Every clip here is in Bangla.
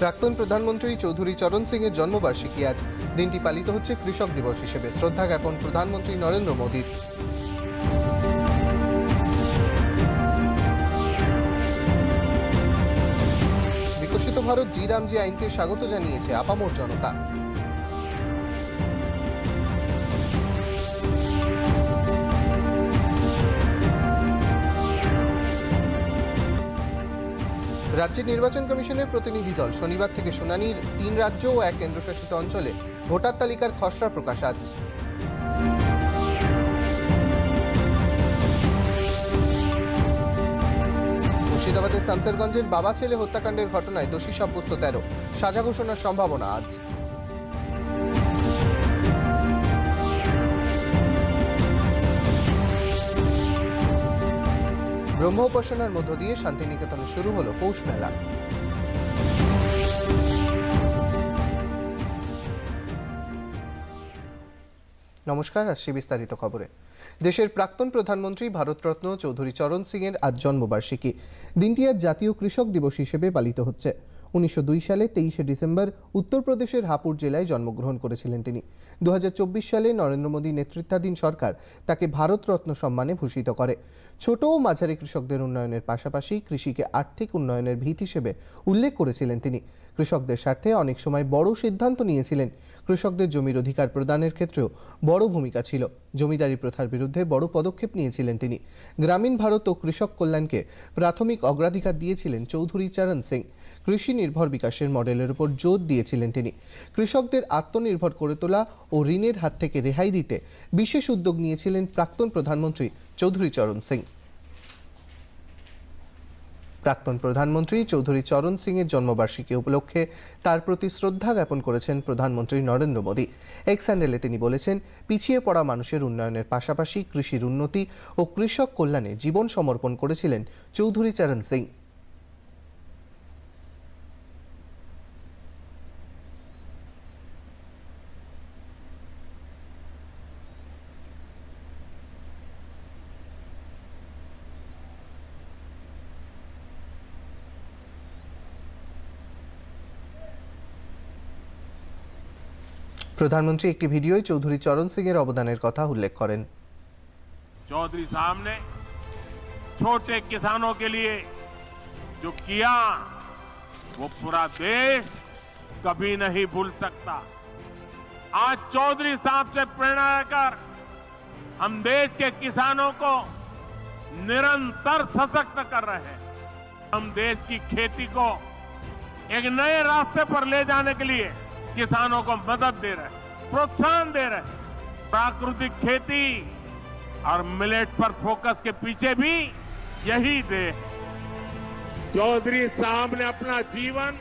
প্রাক্তন প্রধানমন্ত্রী চৌধুরী চরণ সিং এর জন্মবার্ষিকী আজ। দিনটি পালিত হচ্ছে কৃষক দিবস হিসেবে। শ্রদ্ধা জ্ঞাপন প্রধানমন্ত্রী নরেন্দ্র মোদীর। বিকশিত ভারত, জি রামজি আইনকে স্বাগত জানিয়েছে আপামোর জনতা। রাজ্যের নির্বাচন কমিশনের প্রতিনিধি দল শনিবার থেকে শুনানির তিন রাজ্য ও এক কেন্দ্রশাসিত অঞ্চলে ভোটার তালিকার খসড়া প্রকাশ আজ। মুর্শিদাবাদের শামসেরগঞ্জের বাবা ছেলে হত্যাকাণ্ডের ঘটনায় দোষী সাব্যস্ত তেরো। সাজা ঘোষণার সম্ভাবনা আজ। ব্রহ্ম উপাসনার মধ্য দিয়ে শান্তিনিকেতনে শুরু হলো পৌষ মেলা। নমস্কার, আসছি বিস্তারিত খবরে। দেশের প্রাক্তন প্রধানমন্ত্রী ভারতরত্ন চৌধুরী চরণ সিং এর আজ জন্মবার্ষিকী। দিনটি আজ জাতীয় কৃষক দিবস হিসেবে পালিত হচ্ছে। উনিশশো দুই সালে তেইশে ডিসেম্বর উত্তরপ্রদেশের হাপুর জেলায় জন্মগ্রহণ করেছিলেন তিনি। দু হাজার চব্বিশ সালে নরেন্দ্র মোদী নেতৃত্বাধীন সরকার তাকে ভারতরত্ন সম্মানে ভূষিত করে। ছোট ও মাঝারি কৃষকদের উন্নয়নের পাশাপাশি কৃষিকে আর্থিক উন্নয়নের ভিত হিসেবে উল্লেখ করেছিলেন তিনি। কৃষকদের স্বার্থে অনেক সময় বড় সিদ্ধান্ত নিয়েছিলেন। কৃষকদের জমির অধিকার প্রদানের ক্ষেত্রেও বড় ভূমিকা ছিল। জমিদারি প্রথার বিরুদ্ধে বড় পদক্ষেপ নিয়েছিলেন তিনি। গ্রামীণ ভারত ও কৃষক কল্যাণকে প্রাথমিক অগ্রাধিকার দিয়েছিলেন চৌধুরী চরণ সিং। কৃষি নির্ভর বিকাশের মডেলের উপর জোর দিয়েছিলেন তিনি। কৃষকদের আত্মনির্ভর করে তোলা ও ঋণের হাত থেকে রেহাই দিতে বিশেষ উদ্যোগ নিয়েছিলেন প্রাক্তন প্রধানমন্ত্রী চৌধুরী চরণ সিং। প্রাক্তন প্রধানমন্ত্রী চৌধুরী চরণ সিং এর জন্মবার্ষিকী উপলক্ষে তার প্রতি শ্রদ্ধা জ্ঞাপন করেছেন প্রধানমন্ত্রী নরেন্দ্র মোদী। এক স্যান্ডেলে তিনি বলেছেন, পিছিয়ে পড়া মানুষের উন্নয়নের পাশাপাশি কৃষির উন্নতি ও কৃষক কল্যাণে জীবন সমর্পণ করেছিলেন চৌধুরী চরণ সিং। প্রধানমন্ত্রী একটি ভিডিওয় চৌধুরী চরণ সিং এর অবদানের কথা উল্লেখ করেন चौधरी साहब ने छोटे किसानों के लिए जो किया वो पूरा देश कभी नहीं भूल सकता आज चौधरी साहब से प्रेरणा लेकर हम देश के किसानों को निरंतर सशक्त कर रहे हैं हम देश की खेती को एक नए रास्ते पर ले जाने के लिए किसानों को मदद दे रहे हैं, प्रोत्साहन दे रहे हैं। प्राकृतिक खेती और मिलेट पर फोकस के पीछे भी यही दे चौधरी साहब ने अपना जीवन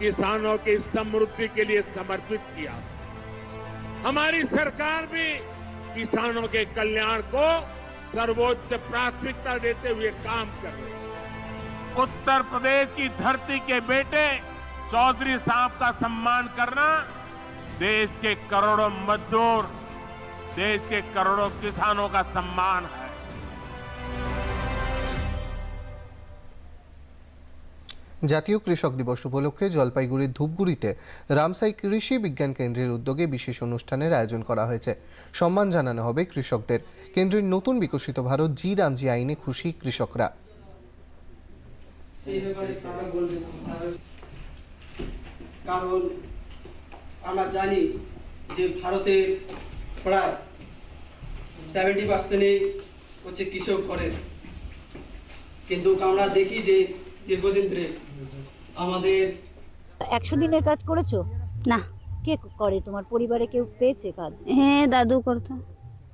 किसानों की समृद्धि के लिए समर्पित किया। हमारी सरकार भी किसानों के कल्याण को सर्वोच्च प्राथमिकता देते हुए काम कर रही है। उत्तर प्रदेश की धरती के बेटे चौधरी साहब का सम्मान करना देश के करोड़ों मजदूर देश के करोड़ों किसानों का सम्मान है জাতীয় কৃষক দিবস উপলক্ষে জলপাইগুড়ির ধূপগুড়িতে রামসাই কৃষি বিজ্ঞান কেন্দ্রের উদ্যোগে বিশেষ অনুষ্ঠানের আয়োজন করা হয়েছে সম্মান জানানো হবে কৃষকদের কেন্দ্রের নতুন বিকশিত ভারত জি রামজি আইনে খুশি কৃষকরা কারণ আমরা জানি যে ভারতের প্রায় সেভেন্টি পার্সেন্টই হচ্ছে কৃষক ঘরের কিন্তু আমরা দেখি যে দীর্ঘদিন ধরে আমাদের একশো দিনের কাজ করেছ? না। কে করে? তোমার পরিবারে কেউ পেয়েছে কাজ? হ্যাঁ দাদু করতো।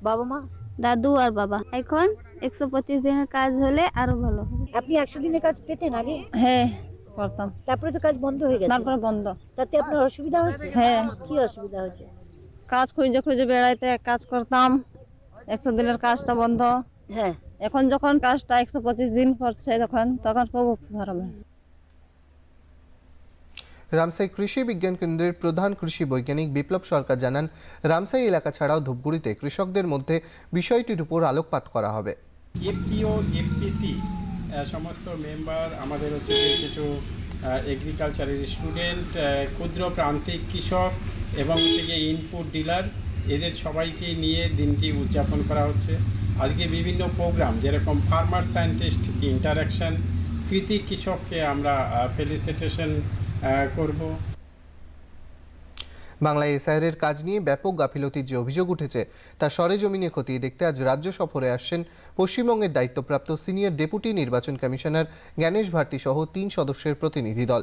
বাবা মা? দাদু আর বাবা। এখন একশো পঁচিশ দিনের কাজ হলে আরও ভালো। হবে আপনি একশো দিনের কাজ পেতেন আগে? হ্যাঁ। করতাম। তারপরে তো কাজ বন্ধ হয়ে গেছে? তারপর বন্ধ। তাতে আপনার অসুবিধা হচ্ছে? হ্যাঁ। কি অসুবিধা হচ্ছে? কাজ খুঁজে খুঁজে বেড়াইতে কাজ করতাম। একশো দিনের কাজটা বন্ধ। হ্যাঁ। এখন যখন কাজটা একশো পঁচিশ দিন করছে যখন তখন খুব উপকার হবে। রামসাই কৃষি বিজ্ঞান কেন্দ্রের প্রধান কৃষি বৈজ্ঞানিক বিপ্লব সরকার জানান রামসাই এলাকা ছাড়াও ধূপগুড়িতে কৃষকদের মধ্যে বিষয়টির উপর আলোকপাত করা হবে। এফপিও এফপিসি সমস্ত মেম্বার আমাদের হচ্ছে কিছু এগ্রিকালচারের স্টুডেন্ট ক্ষুদ্র প্রান্তিক কৃষক এবং হচ্ছে গিয়ে ইনপুট ডিলার এদের সবাইকে নিয়ে দিনটি উদযাপন করা হচ্ছে। আজকে বিভিন্ন প্রোগ্রাম যেরকম ফার্মার সায়েন্টিস্ট ইন্টারাকশান কৃতি কৃষককে আমরা ফেলিসিটেশন করব। বাংলায় এসআইআরের কাজ নিয়ে ব্যাপক গাফিলতির যে অভিযোগ উঠেছে, তা সরেজমিনে খতিয়ে দেখতে আজ রাজ্য সফরে আসছেন পশ্চিমবঙ্গের দায়িত্বপ্রাপ্ত সিনিয়র ডেপুটি নির্বাচন কমিশনার জ্ঞানেশ ভারতী সহ তিন সদস্যের প্রতিনিধি দল।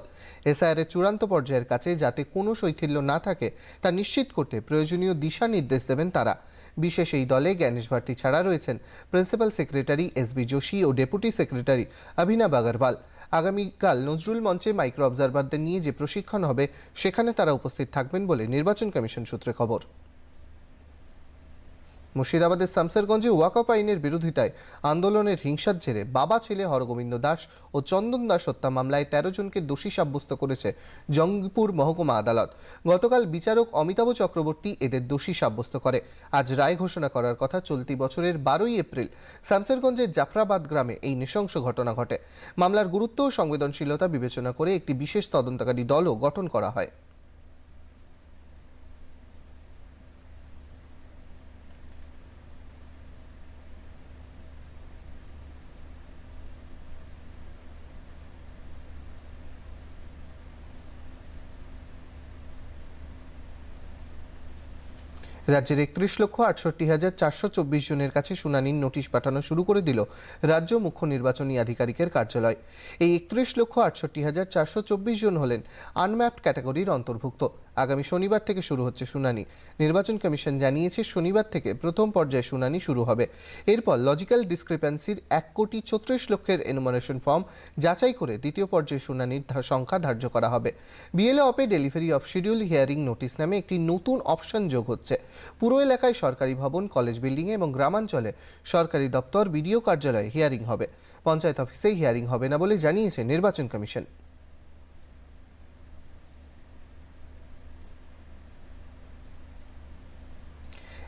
এসআইআরের চূড়ান্ত পর্যায়ের কাছে যাতে কোনো শৈথিল্য না থাকে, তা নিশ্চিত করতে প্রয়োজনীয় দিশা নির্দেশ দেবেন তারা। বিশেষ এই দলে জ্ঞানেশ ভারতী ছাড়া রয়েছেন principal secretary S B Joshi ও ডেপুটি সেক্রেটারি অভিনব আগরওয়াল। আগামীকাল নজরুল মঞ্চে মাইক্রো অবজারভারদের নিয়ে যে প্রশিক্ষণ হবে, সেখানে তারা উপস্থিত থাকবেন বলে নির্বাচন কমিশন সূত্রে খবর। মুর্শিদাবাদের শামসেরগঞ্জে ওয়াকফ আইনের বিরোধিতায় আন্দোলনের হিংসার জেরে বাবা ছেলে হরগোবিন্দ দাস ও চন্দন দাস হত্যা মামলায় তেরো জনকে দোষী সাব্যস্ত করেছে জঙ্গিপুর মহকুমা আদালত। গতকাল বিচারক অমিতাভ চক্রবর্তী এদের দোষী সাব্যস্ত করে। আজ রায় ঘোষণা করার কথা চলতি বছরের বারোই এপ্রিল শামসেরগঞ্জের জাফরাবাদ গ্রামে এই নৃশংস ঘটনা ঘটে। মামলার গুরুত্ব ও সংবেদনশীলতা বিবেচনা করে একটি বিশেষ তদন্তকারী দলও গঠন করা হয়। রাজ্যের একত্রিশ লক্ষ আটষট্টি হাজার চারশো চব্বিশ জনের কাছে শুনানির নোটিশ পাঠানো শুরু করে দিল রাজ্য মুখ্য নির্বাচনী আধিকারিকের কার্যালয়। এই একত্রিশ লক্ষ আটষট্টি হাজার চারশো চব্বিশ জন হলেন আনম্যাপড ক্যাটাগরির অন্তর্ভুক্ত। আগামী শনিবার থেকে শুরু হচ্ছে শুনানি। নির্বাচন কমিশন জানিয়েছে, শনিবার থেকে প্রথম পর্যায়ে শুনানি শুরু হবে। এরপর লজিক্যাল ডিসক্রিপেন্সির এক কোটি ছত্রিশ লক্ষের এনুমারেশন ফর্ম যাচাই করে দ্বিতীয় পর্যায়ে শুনানির সংখ্যা ধার্য করা হবে। BLO অপে delivery of schedule hearing notice নামে একটি নতুন অপশন যোগ হচ্ছে। পুরো এলাকায় সরকারি ভবন, কলেজ বিল্ডিংয়ে এবং গ্রামাঞ্চলে সরকারি দপ্তর, বিডিও কার্যালয়ে হিয়ারিং হবে। পঞ্চায়েত অফিসেই হিয়ারিং হবে না বলে জানিয়েছে নির্বাচন কমিশন।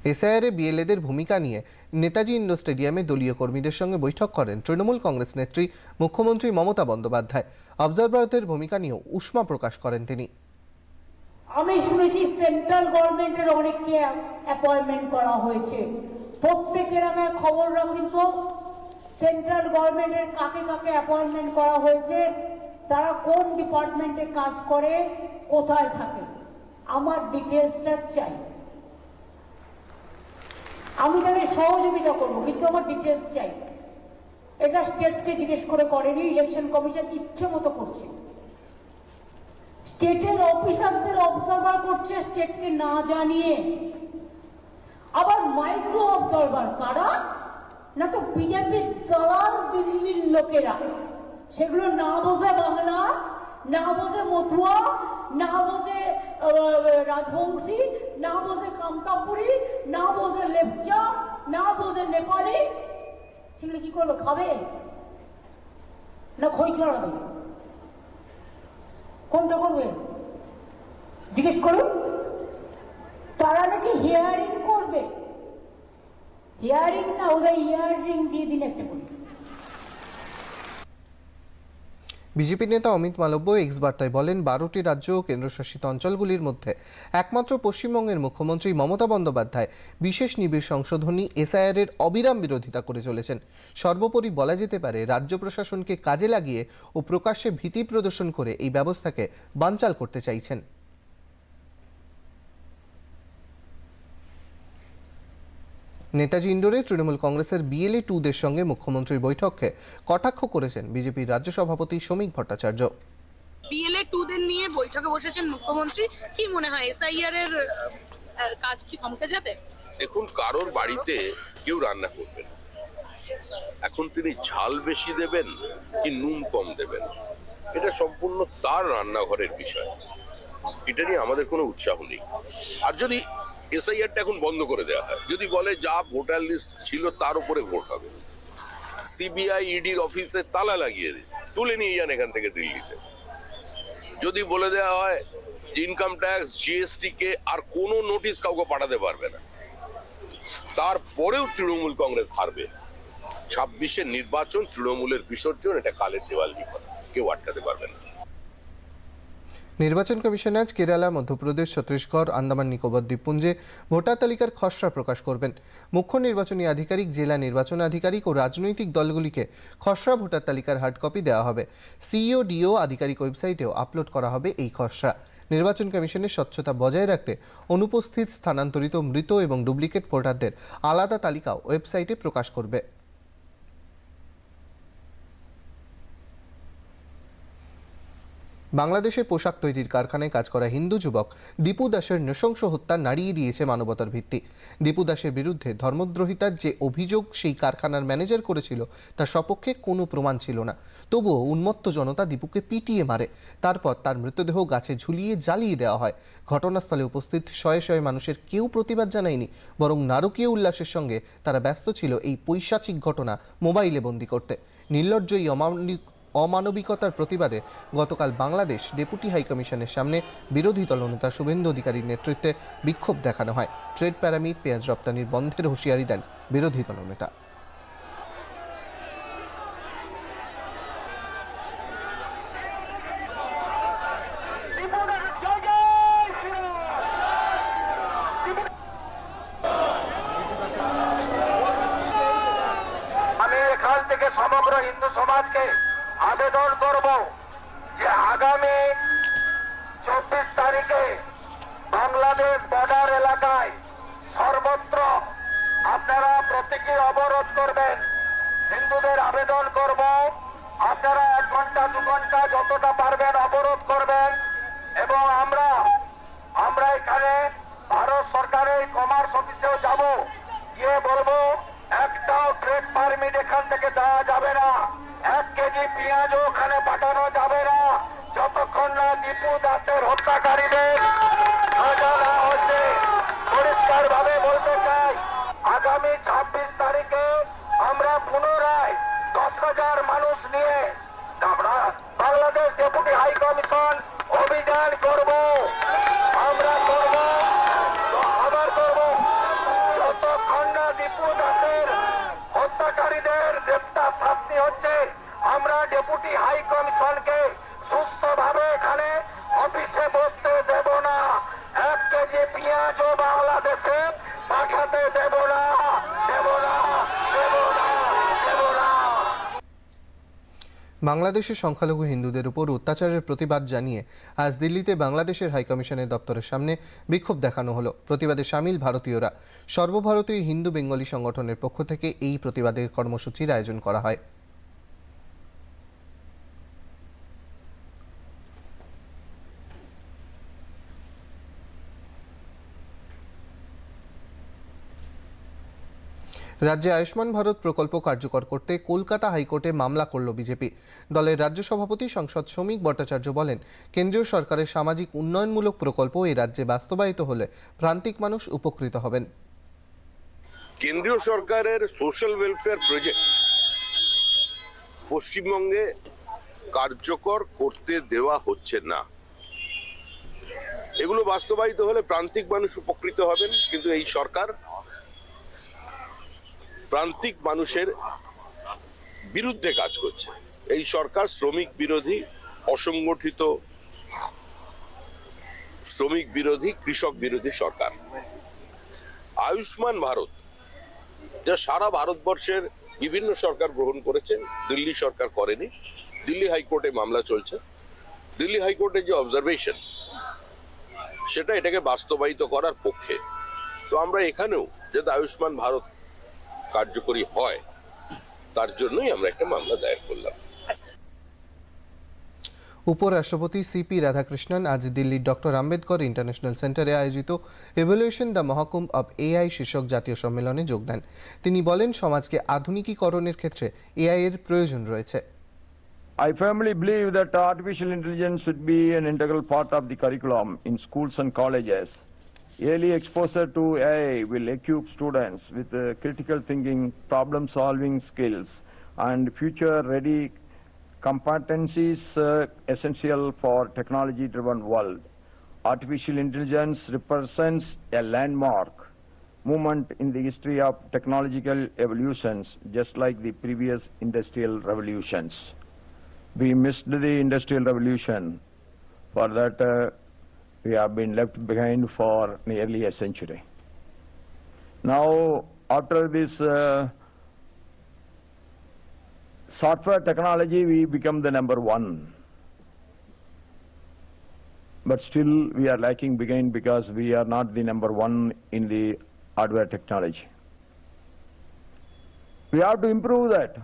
এসআইআরে বিএলএদের ভূমিকা নিয়ে নেতাজি ইন্ডোর স্টেডিয়ামে দলীয় কর্মীদের সঙ্গে বৈঠক করেন তৃণমূল কংগ্রেস নেত্রী মুখ্যমন্ত্রী মমতা বন্দ্যোপাধ্যায়। অবজারভারদের ভূমিকা নিয়েও উষ্মা প্রকাশ করেন তিনি। আমি শুনেছি সেন্ট্রাল গভর্নমেন্টের অনেককে অ্যাপয়েন্টমেন্ট করা হয়েছে। প্রত্যেকের আমি খবর রাখি তো, সেন্ট্রাল গভর্নমেন্টের কাকে কাকে অ্যাপয়েন্টমেন্ট করা হয়েছে, তারা কোন ডিপার্টমেন্টে কাজ করে, কোথায় থাকে। আমার ডিটেলসটা চাই। আমি তাদের সহযোগিতা করব, কিন্তু আমার ডিটেলস চাই। এটা স্টেটকে জিজ্ঞেস করে করেনি ইলেকশন কমিশন ইচ্ছে মতো করছে। স্টেটের অফিসারদের অবজারভার করছে স্টেটকে না জানিয়ে। আবার মাইক্রো অবজারভার কারা? না তো বিজেপির দালাল দিল্লির লোকেরা। সেগুলো না বোঝে বাংলা না বোঝে মথুয়া, না বোঝে রাজবংশী, না বোঝে কামতাপুরি না বোঝে লেপচা, না বোঝে নেপালি। সেগুলো কি করবে খাবে? না খই ছড়াবে কোনটা করবে? জিজ্ঞেস করুন। তারা নাকি হিয়ারিং করবে। হিয়ারিং না ওদের ইয়ারিং দিয়ে দিন একটা করে। বিজেপি নেতা অমিত মালব্য এক্স বার্তায় বলেন, বারোটি রাজ্য ও কেন্দ্রশাসিত অঞ্চলগুলির মধ্যে একমাত্র পশ্চিমবঙ্গের মুখ্যমন্ত্রী মমতা বন্দ্যোপাধ্যায় বিশেষ নিবিড় সংশোধনী এসআইআর এর অবিরাম বিরোধিতা করে চলেছেন। সর্বোপরি বলা যেতে পারে, রাজ্য প্রশাসনকে কাজে লাগিয়ে ও প্রকাশ্যে ভীতি প্রদর্শন করে এই ব্যবস্থাকে বানচাল করতে চাইছেন। নেতাজি ইন্ডোরে তৃণমূল কংগ্রেসের বিএলএ টুদের সঙ্গে মুখ্যমন্ত্রীর বৈঠককে কটাক্ষ করেছেন বিজেপির রাজ্য সভাপতি শ্রমিক ভট্টাচার্য। বিএলএ টুদের নিয়ে বৈঠকে বসেছেন মুখ্যমন্ত্রী। কি মনে হয় এসআইআর এর কাজ কি থমকে যাবে? দেখুন কারোর বাড়িতে কেউ রান্না করবেন এখন তিনি ঝাল বেশি দেবেন কি নুন কম দেবেন? এটা সম্পূর্ণ তার রান্নাঘরের বিষয়। এটা নিয়ে আমাদের কোনো উৎসাহ নেই। আর যদি এসআইআরটা এখন বন্ধ করে দেওয়া হয়। যদি বলে যা ভোটার লিস্ট ছিল তার উপরে ভোট হবে। সিবিআই ইডির অফিসে তালা লাগিয়ে দিন তুলে নিয়ে যান এখান থেকে দিল্লিতে। যদি বলে দেওয়া হয় ইনকাম ট্যাক্স জিএসটি কে আর কোনো নোটিশ কাউকে পাঠাতে পারবে না। তারপরেও তৃণমূল কংগ্রেস হারবে। ছাব্বিশের নির্বাচন তৃণমূলের বিসর্জন, এটা কালের দেওয়াল বিপদ। কেউ আটকাতে পারবে না। নির্বাচন কমিশন আজ কেরালা, মধ্যপ্রদেশ, ছত্তিশগড়, আন্দামান, নিকোবর দ্বীপপুঞ্জে ভোটার তালিকার খসড়া প্রকাশ করবেন। মুখ্য নির্বাচনী আধিকারিক, জেলা নির্বাচন আধিকারিক ও রাজনৈতিক দলগুলিকে খসড়া ভোটার তালিকার হার্ড কপি দেওয়া হবে। সিইও, ডিও, আধিকারিক ওয়েবসাইটেও আপলোড করা হবে এই খসড়া। নির্বাচন কমিশনের স্বচ্ছতা বজায় রাখতে অনুপস্থিত স্থানান্তরিত মৃত এবং ডুপ্লিকেট ভোটারদের আলাদা তালিকাও ওয়েবসাইটে প্রকাশ করবে। বাংলাদেশে পোশাক তৈরির কারখানায় কাজ করা হিন্দু যুবক দীপু দাসের নৃশংস হত্যা নাড়িয়ে দিয়েছে মানবতার ভিত্তি। দীপু দাসের বিরুদ্ধে ধর্মদ্রোহিতার যে অভিযোগ সেই কারখানার ম্যানেজার করেছিল তার সপক্ষে কোনো প্রমাণ ছিল না। তবুও উন্মত্ত জনতা দীপুকে পিটিয়ে মারে। তারপর তার মৃতদেহ গাছে ঝুলিয়ে জ্বালিয়ে দেওয়া হয়। ঘটনাস্থলে উপস্থিত শয়ে শয়ে মানুষের কেউ প্রতিবাদ জানায়নি, বরং নারকীয় উল্লাসের সঙ্গে তারা ব্যস্ত ছিল এই পৈশাচিক ঘটনা মোবাইলে বন্দি করতে। নির্লজ্জ এই অমানবিকতার প্রতিবাদে গতকাল বাংলাদেশ ডেপুটি হাইকমিশনের সামনে বিরোধী দলনেতা শুভেন্দু অধিকারীর নেতৃত্বে বিক্ষোভ দেখানো হয়। ট্রেড প্যারামিড পেঁয়াজ রপ্তানির বন্ধের হুঁশিয়ারি দেন বিরোধী দলনেতা বাংলাদেশের সংখ্যালঘু হিন্দুদের উপর অত্যাচারের প্রতিবাদ জানিয়ে আজ দিল্লিতে বাংলাদেশের হাইকমিশনের দপ্তরের সামনে বিক্ষোভ দেখানো হলো। প্রতিবাদে সামিল ভারতীয়রা। সর্বভারতীয় হিন্দু বেঙ্গলি সংগঠনের পক্ষ থেকে এই প্রতিবাদের কর্মসূচির আয়োজন করা হয়। রাজ্যে আয়ুষ্মান ভারত প্রকল্প কার্যকর করতে কলকাতা হাইকোর্টে মামলা করল বিজেপি। দলের রাজ্য সভাপতি সংসদ শ্রমিক ভট্টাচার্য বলেন, কেন্দ্রীয় সরকারের সামাজিক উন্নয়নমূলক প্রকল্প এই রাজ্যে বাস্তবায়িত হলে প্রান্তিক মানুষ উপকৃত হবেন। কেন্দ্রীয় সরকারের সোশ্যাল ওয়েলফেয়ার প্রজেক্ট পশ্চিমবঙ্গে কার্যকর করতে দেওয়া হচ্ছে না। এগুলো বাস্তবায়িত হলে প্রান্তিক মানুষ উপকৃত হবেন, কিন্তু এই সরকার প্রান্তিক মানুষের বিরুদ্ধে কাজ করছে। এই সরকার শ্রমিক বিরোধী, অসংগঠিত শ্রমিক বিরোধী, কৃষক বিরোধী সরকার। আয়ুষ্মান ভারত, যা সারা ভারতবর্ষের বিভিন্ন সরকার গ্রহণ করেছে, দিল্লি সরকার করেনি। দিল্লি হাইকোর্টে মামলা চলছে। দিল্লি হাইকোর্টের যে অবজারভেশন সেটা এটাকে বাস্তবায়িত করার পক্ষে। তো আমরা এখানেও যাতে আয়ুষ্মান ভারত কার্যকরী হয় তার জন্যই আমরা একটা মামলা দায়ের করলাম। উপরাষ্ট্রপতি সিপি রাধাকৃষ্ণন আজ দিল্লির ডক্টর আম্বেদকর ইন্টারন্যাশনাল সেন্টারে আয়োজিত evolution the Mahakumbh of AI শীর্ষক জাতীয় সম্মেলনে যোগ দেন। তিনি বলেন সমাজকে আধুনিকীকরণের ক্ষেত্রে এআই এর প্রয়োজন রয়েছে। I firmly believe that artificial intelligence should be an integral part of the curriculum in schools and colleges. Early exposure to AI will equip students with uh, critical thinking, problem solving skills, and future ready competencies uh, essential for technology driven world. Artificial intelligence represents a landmark moment in the history of technological evolutions, just like the previous industrial revolutions. We missed the industrial revolution For that, uh, we have been left behind for nearly a century. Now, after this uh, software technology, we become the number one. But still, we are lacking behind because we are not the number one in the hardware technology. We have to improve that.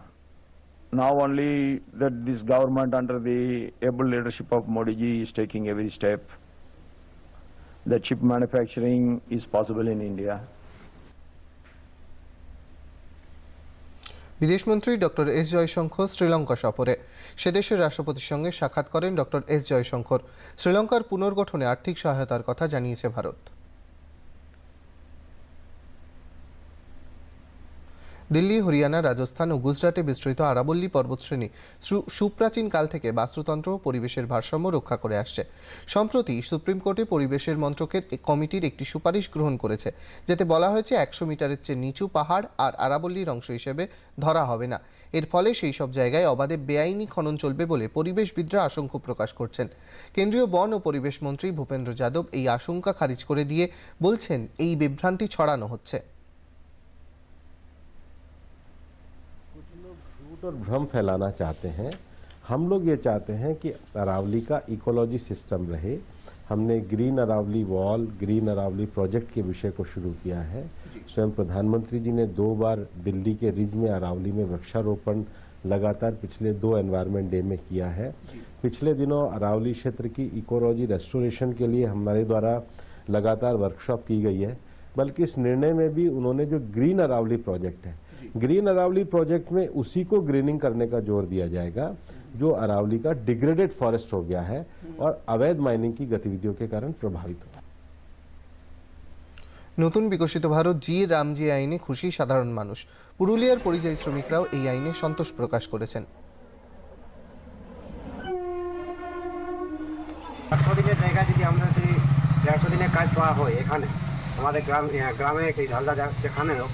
Now only that this government under the able leadership of Modi ji is taking every step. The chip manufacturing is possible in India. বিদেশমন্ত্রী ডক্টর এস জয়শঙ্কর শ্রীলঙ্কা সফরে। সে দেশের রাষ্ট্রপতির সঙ্গে সাক্ষাৎ করেন ডক্টর এস জয়শঙ্কর। শ্রীলঙ্কার পুনর্গঠনে আর্থিক সহায়তার কথা জানিয়েছে ভারত। দিল্লি, হরিয়ানা, রাজস্থান ও গুজরাটে বিস্তৃত আরাবল্লী পর্বতশ্রেণী সুপ্রাচীন কাল থেকে বাস্তুতন্ত্র ও পরিবেশের ভারসাম্য রক্ষা করে আসছে। সম্প্রতি সুপ্রিম কোর্টে পরিবেশের মন্ত্রকের কমিটির একটি সুপারিশ গ্রহণ করেছে, যাতে বলা হয়েছে একশো মিটারের চেয়ে নিচু পাহাড় আর আরাবল্লীর অংশ হিসেবে ধরা হবে না। এর ফলে সেই সব জায়গায় অবাধে বেআইনি খনন চলবে বলে পরিবেশবিদরা আশঙ্কা প্রকাশ করছেন। কেন্দ্রীয় বন ও পরিবেশ মন্ত্রী ভূপেন্দ্র যাদব এই আশঙ্কা খারিজ করে দিয়ে বলছেন, এই বিভ্রান্তি ছড়ানো হচ্ছে। झूठ और भ्रम फैलाना चाहते हैं हम लोग ये चाहते हैं कि अरावली का इकोलॉजी सिस्टम रहे। हमने green Aravalli wall green Aravalli project के विषय को शुरू किया है। स्वयं प्रधानमंत्री जी ने दो बार दिल्ली के रिज में अरावली में वृक्षारोपण लगातार पिछले दो एनवायरनमेंट डे में किया है। पिछले दिनों अरावली क्षेत्र की इकोलॉजी रेस्टोरेशन के लिए हमारे द्वारा लगातार वर्कशॉप की गई है बल्कि इस निर्णय में भी उन्होंने जो ग्रीन अरावली प्रोजेक्ट है ग्रीन अरावली प्रोजेक्ट में उसी को ग्रीनिंग करने का जोर दिया जाएगा जो अरावली का डिग्रेडेड फॉरेस्ट हो गया है और अवैध माइनिंग की गतिविधियों के कारण प्रभावित हुआ নতুন বিকশিত ভারত জি রামজি আইনে খুশি সাধারণ মানুষ পুরুলিয়ার পরিযায়ী শ্রমিকরাও এই আইনে সন্তোষ প্রকাশ করেছেন একশো দিনের জায়গায় যদি আমরা যদি দেড়শো দিনের কাজ পাওয়া হয় এখানে আমাদের গ্রাম এ, গ্রামে এই ঝালদা যা- যেখানেও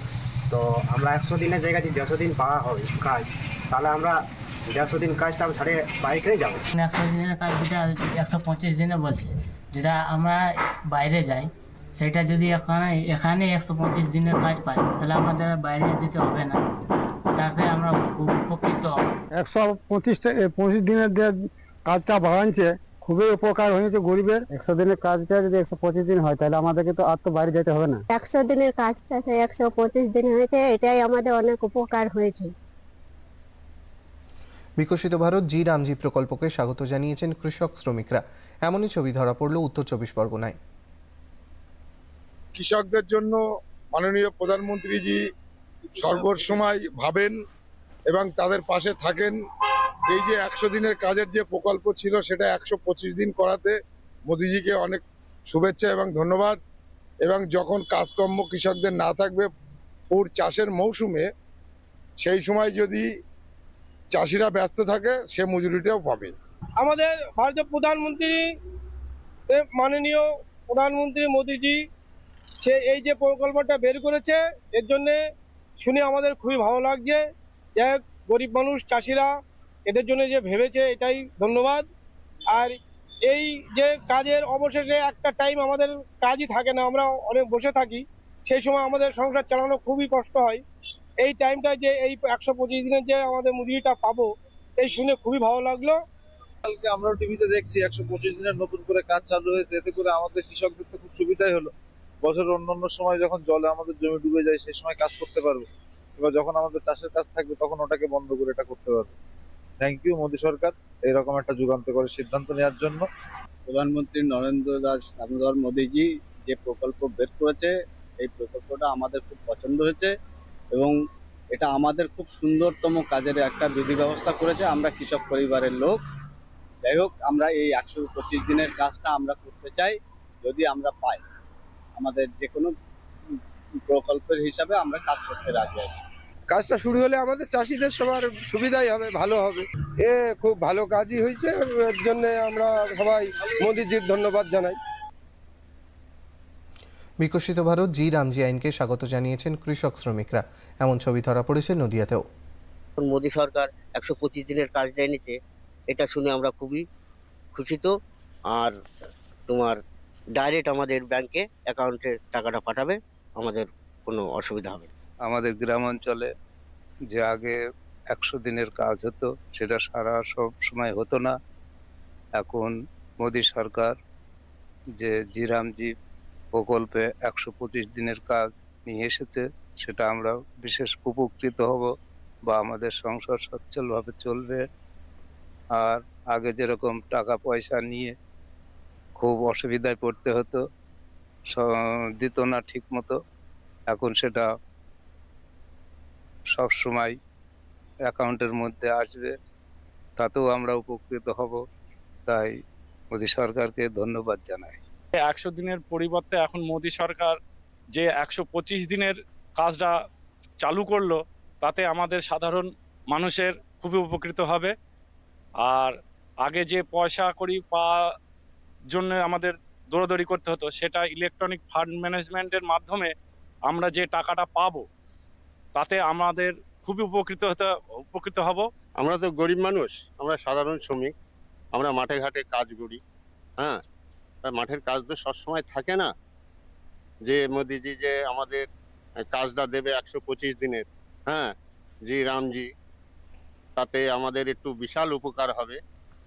তো আমরা একশো দিনের জায়গায় যদি দেড়শো দিন পাওয়া হয় কাজ। তাহলে আমরা দেড়শো দিন কাজটা ছাড়ে বাইরে যাব। একশো দিনের কাজ যেটা একশো পঁচিশ দিনে বলছে। যেটা আমরা বাইরে যাই সেটা যদি এখানে এখানে একশো পঁচিশ দিনের কাজ পাই তাহলে আমাদের বাইরে যেতে হবে না। তাতে আমরা খুব উপকৃত হব। একশো পঁচিশ পঁচিশ দিনের যে কাজটা বাড়াচ্ছে খুবই উপকার হয়েছে গরিবের। একশো দিনের কাজটা যদি একশো পঁচিশ দিন হয় তাহলে আমাদেরকে তো আর তো বাইরে যেতে হবে না। একশো দিনের কাজটা একশো পঁচিশ দিন হয়েছে এটাই আমাদের অনেক উপকার হয়েছে। বিকশিত ভারত জি রামজি প্রকল্পকে স্বাগত জানিয়েছেন কৃষক শ্রমিকরা। এমনই ছবি ধরা পড়ল উত্তর চব্বিশ পরগনায়। কৃষকদের জন্য মাননীয় প্রধানমন্ত্রীজি সর্বসময় ভাবেন এবং তাদের পাশে থাকেন। এই যে একশো দিনের কাজের যে প্রকল্প ছিল, সেটা একশো পঁচিশ দিন করাতে মোদিজিকে অনেক শুভেচ্ছা এবং ধন্যবাদ। এবং যখন কাজকর্ম কৃষকদের না থাকবে, পুর চাষের মৌসুমে, সেই সময় যদি চাষিরা ব্যস্ত থাকে, সে মজুরিটাও পাবে। আমাদের ভারতীয় প্রধানমন্ত্রী মাননীয় প্রধানমন্ত্রী মোদিজি, সে এই যে প্রকল্পটা বের করেছে, এর জন্যে শুনে আমাদের খুবই ভালো লাগছে। যে গরিব মানুষ, চাষিরা এদের জন্য যে ভেবেছে এটাই ধন্যবাদ। আর এই যে কাজের অবশেষে একটা টাইম আমাদের কাজই থাকে না, আমরা অনেক বসে থাকি, সেই সময় আমাদের সংসার চালানো খুবই কষ্ট হয়। এই টাইমটা যে এই একশো পঁচিশ দিনের যে আমাদের মুরগিটা পাবো, এই শুনে খুবই ভালো লাগল। কালকে আমরাও টিভিতে দেখছি একশো পঁচিশ দিনের নতুন করে কাজ চালু হয়েছে, এতে করে আমাদের কৃষকদের তো খুব সুবিধাই হলো। বছরের অন্যান্য সময় যখন জলে আমাদের জমি ডুবে যায়, সেই সময় কাজ করতে পারব। এবার যখন আমাদের চাষের কাজ থাকবে, তখন ওটাকে বন্ধ করে এটা করতে পারব। থ্যাংক ইউ মোদী সরকার। এরকম একটা যুগান্তকারী সিদ্ধান্ত নেওয়ার জন্য। প্রধানমন্ত্রী নরেন্দ্র দাস দামোদর মোদীজি যে প্রকল্প বের করেছে, এই প্রকল্পটা আমাদের খুব পছন্দ হয়েছে এবং এটা আমাদের খুব সুন্দরতম কাজের একটা বিধি ব্যবস্থা করেছে আমরা কৃষক পরিবারের লোক। যাই হোক, আমরা এই একশো পঁচিশ দিনের কাজটা আমরা করতে চাই, যদি আমরা পাই। আমাদের যে কোনো প্রকল্পের হিসাবে আমরা কাজ করতে রাজি আছি। কাজটা শুরু হলে আমাদের চাষিদের সবার সুবিধাই হবে ভালো হবে। এ খুব ভালো কাজই হয়েছে এর জন্য আমরা সবাই মোদিজির ধন্যবাদ জানাই। বিকশিত ভারত জি রামজি আইনকে স্বাগত জানিয়েছেন কৃষক শ্রমিকরা। এমন ছবি ধরা পড়েছে নদিয়াতেও। মোদী সরকার একশো পঁচিশ দিনের কাজটা এনেছে এটা শুনে আমরা খুবই খুশিত। আর তোমার ডাইরেক্ট আমাদের ব্যাংকে অ্যাকাউন্টে টাকাটা পাঠাবে আমাদের কোনো অসুবিধা হবে না। আমাদের গ্রাম অঞ্চলে যে আগে একশো দিনের কাজ হতো, সেটা সারা সব সময় হতো না। এখন মোদী সরকার যে জিরামজি প্রকল্পে একশো পঁচিশ দিনের কাজ নিয়ে এসেছে, সেটা আমরা বিশেষ উপকৃত হব বা আমাদের সংসার সচ্ছলভাবে চলবে। আর আগে যেরকম টাকা পয়সা নিয়ে খুব অসুবিধায় পড়তে হতো দিত না ঠিক মতো এখন সেটা সব সময় অ্যাকাউন্টের মধ্যে আসবে। তাতেও আমরা উপকৃত হব। তাই মোদী সরকারকে ধন্যবাদ জানাই। একশো দিনের পরিবর্তে এখন মোদী সরকার যে একশো পঁচিশ দিনের কাজটা চালু করল, তাতে আমাদের সাধারণ মানুষের খুবই উপকৃত হবে। আর আগে যে পয়সা করি পাওয়ার জন্য আমাদের দৌড়াদৌড়ি করতে হতো, সেটা ইলেকট্রনিক ফান্ড ম্যানেজমেন্টের মাধ্যমে আমরা যে টাকাটা পাবো তাতে আমাদের খুবই উপকৃত হতে, উপকৃত হব। আমরা তো গরিব মানুষ, আমরা সাধারণ শ্রমিক, আমরা মাঠে ঘাটে কাজ করি হ্যাঁ? মাঠের কাজ তো সবসময় থাকে না। যে মোদিজি যে আমাদের কাজটা দেবে একশো পঁচিশ দিনের হ্যাঁ? জি, রামজি, তাতে আমাদের একটু বিশাল উপকার হবে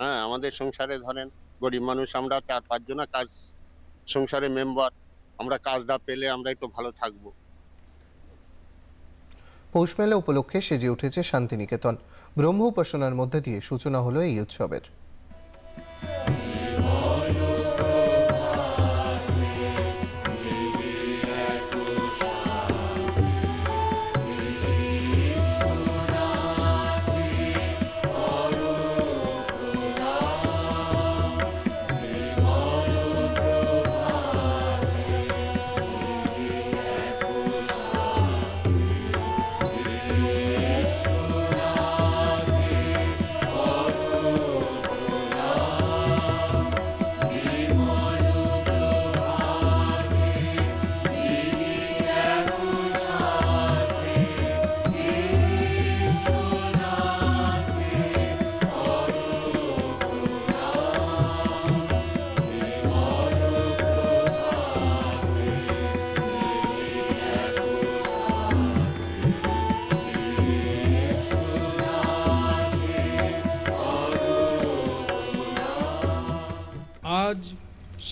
হ্যাঁ? আমাদের সংসারে ধরেন গরিব মানুষ, আমরা চার পাঁচজনা কাজ, সংসারে মেম্বার, আমরা কাজটা পেলে আমরা একটু ভালো থাকব। পৌষ মেলা উপলক্ষে সেজে উঠেছে শান্তিনিকেতন। ব্রহ্ম উপাসনার মধ্যে দিয়ে সূচনা হলো এই উৎসবের।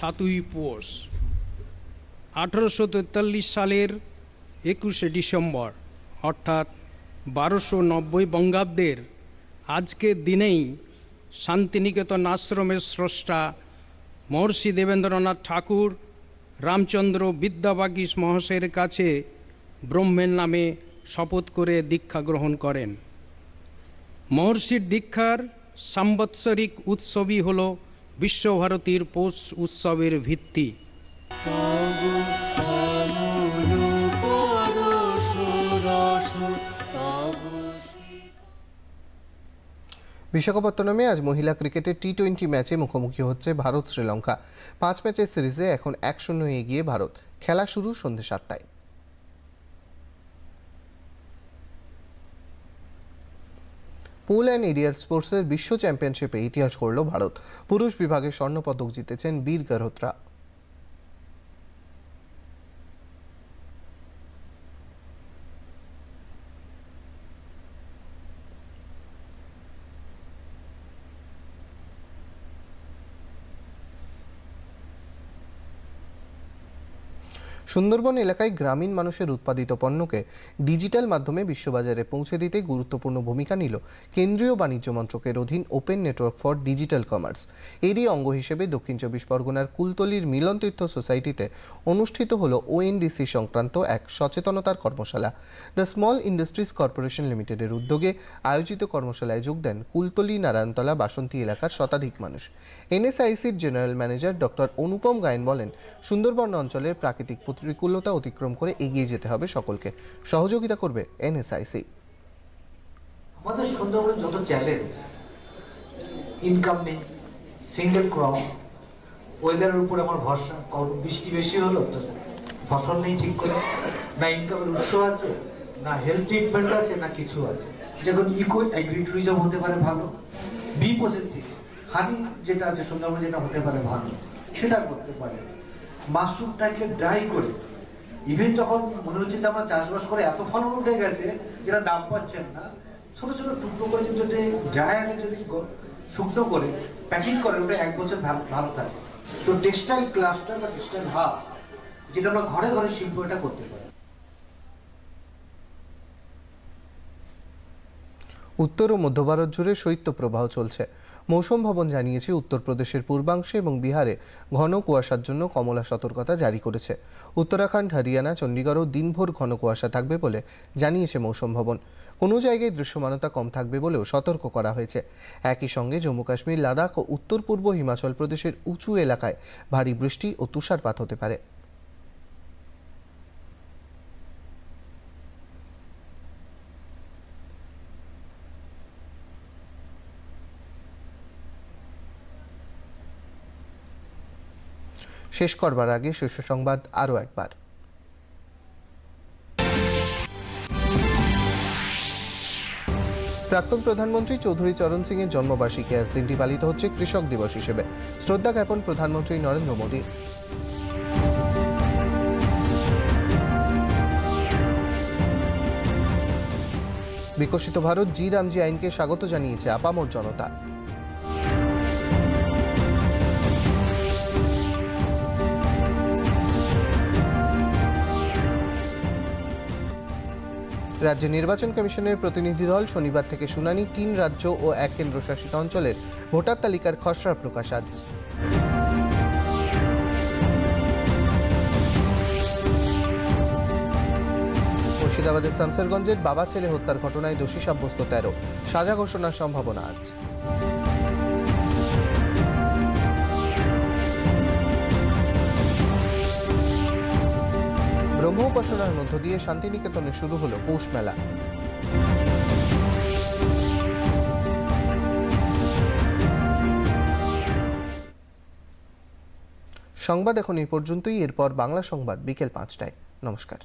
সাতই পৌষ, আঠারোশো তেতাল্লিশ সালের একুশে ডিসেম্বর, অর্থাৎ বারোশো নব্বই বঙ্গাব্দের আজকের দিনেই শান্তিনিকেতন আশ্রমের স্রষ্টা মহর্ষি দেবেন্দ্রনাথ ঠাকুর রামচন্দ্র বিদ্যাবাগীশ মহাশয়ের কাছে ব্রহ্মের নামে শপথ করে দীক্ষা গ্রহণ করেন। মহর্ষির দীক্ষার সাম্বৎসরিক উৎসবই হল বিশ্বভারতীর পৌষ উৎসবের ভিত্তি। বিশাখাপত্তনমে আজ মহিলা ক্রিকেটে টি টোয়েন্টি ম্যাচে মুখোমুখি হচ্ছে ভারত শ্রীলঙ্কা পাঁচ ম্যাচের সিরিজে এখন এক শূন্য এগিয়ে ভারত। খেলা শুরু সন্ধ্যে সাতটায়। পুল অ্যান্ড এরিয়ার স্পোর্টসের বিশ্ব চ্যাম্পিয়নশিপে ইতিহাস করল ভারত। পুরুষ বিভাগে স্বর্ণপদক জিতেছেন বীর গারোত্রা। সুন্দরবন এলাকায় গ্রামীণ মানুষের উৎপাদিত পণ্যকে ডিজিটাল মাধ্যমে বিশ্ববাজারে পৌঁছে দিতে গুরুত্বপূর্ণ ভূমিকা নিল কেন্দ্রীয় বাণিজ্য মন্ত্রকের অধীন open network for digital commerce এরই অঙ্গ হিসেবে দক্ষিণ চব্বিশ পরগনার কুলতলির মিলন তীর্থ সোসাইটিতে অনুষ্ঠিত হল ওএনডিসি সংক্রান্ত এক সচেতনতার কর্মশালা। দ্য স্মল ইন্ডাস্ট্রিজ কর্পোরেশন লিমিটেডের উদ্যোগে আয়োজিত কর্মশালায় যোগ দেন কুলতলি নারায়ণতলা বাসন্তী এলাকার শতাধিক মানুষ। এনএসআইসির general manager doctor Anupam Gayen বলেন, সুন্দরবন অঞ্চলের প্রাকৃতিক প্রতিকূলতা অতিক্রম করে এগিয়ে যেতে হবে সকলকে। সহযোগিতা করবে এনএসআইসি। আমাদের সুন্দরবনে যত চ্যালেঞ্জ ইনকাম নেই সিঙ্গেল ক্রপ ওয়েদারের উপর আমার ভরসা বৃষ্টি বেশি হলো তো ফসল নেই ঠিক করে। না ইনকামের উৎস আছে, না হেলথ ট্রিটমেন্ট আছে, না কিছু আছে। যেমন ইকো অ্যাগ্রি ট্যুরিজম হতে পারে ভালো বি প্রসেসিং হানি যেটা আছে সুন্দরবন যেটা হতে পারে ভালো, সেটা করতে পারে। মাশরুমটাকে ড্রাই করে। ইভেন যখন মনে হচ্ছে যে আমরা চাষবাস করে এত ফলন উঠে গেছে, যেটা দাম পাচ্ছেন না, ছোট ছোট টুকরো করে যদি ড্রায়ারে যদি শুকনো করে প্যাকিং করে, ওটা এক বছর ভালো থাকে। তো টেক্সটাইল ক্লাস্টার বা টেক্সটাইল হাব যেটা আমরা ঘরে ঘরে শিল্প এটা করতে পারি। উত্তর ও মধ্য ভারত জুড়ে শৈত্যপ্রবাহ চলছে। মৌসুম ভবন জানিয়েছে, উত্তরপ্রদেশের পূর্বাংশে এবং বিহারে ঘন কুয়াশার জন্য কমলা সতর্কতা জারি করেছে। উত্তরাখণ্ড, হরিয়ানা, চণ্ডীগড়ও দিনভর ঘন কুয়াশা থাকবে বলে জানিয়েছে মৌসুম ভবন। কোনো জায়গায় দৃশ্যমানতা কম থাকবে বলেও সতর্ক করা হয়েছে। একই সঙ্গে জম্মু কাশ্মীর, লাদাখ ও উত্তর পূর্ব হিমাচল প্রদেশের উঁচু এলাকায় ভারী বৃষ্টি ও তুষারপাত হতে পারে। শেষ করবার আগে শীর্ষ সংবাদ আরও একবার। প্রাক্তন প্রধানমন্ত্রী চৌধুরী চরণ সিং এর জন্মবার্ষিকী আজ দিনটি পালিত হচ্ছে কৃষক দিবস হিসেবে। শ্রদ্ধা জ্ঞাপন প্রধানমন্ত্রী নরেন্দ্র মোদীর বিকশিত ভারত, জি রামজি আইনকে স্বাগত জানিয়েছে আপামর জনতা। রাজ্য নির্বাচন কমিশনের প্রতিনিধি দল শনিবার থেকে শুনানি তিন রাজ্য ও এক কেন্দ্রশাসিত অঞ্চলের ভোটার তালিকার খসড়া প্রকাশ আজ। মুর্শিদাবাদের শামসেরগঞ্জের বাবা ছেলে হত্যার ঘটনায় দোষী সাব্যস্ত তেরো। সাজা ঘোষণার সম্ভাবনা আজ। ব্রহ্ম উপাসনার মধ্য দিয়ে শান্তিনিকেতনে শুরু হলো পৌষ মেলা। সংবাদ এখন এই পর্যন্তই। এরপর বাংলা সংবাদ বিকেল পাঁচটায়। নমস্কার।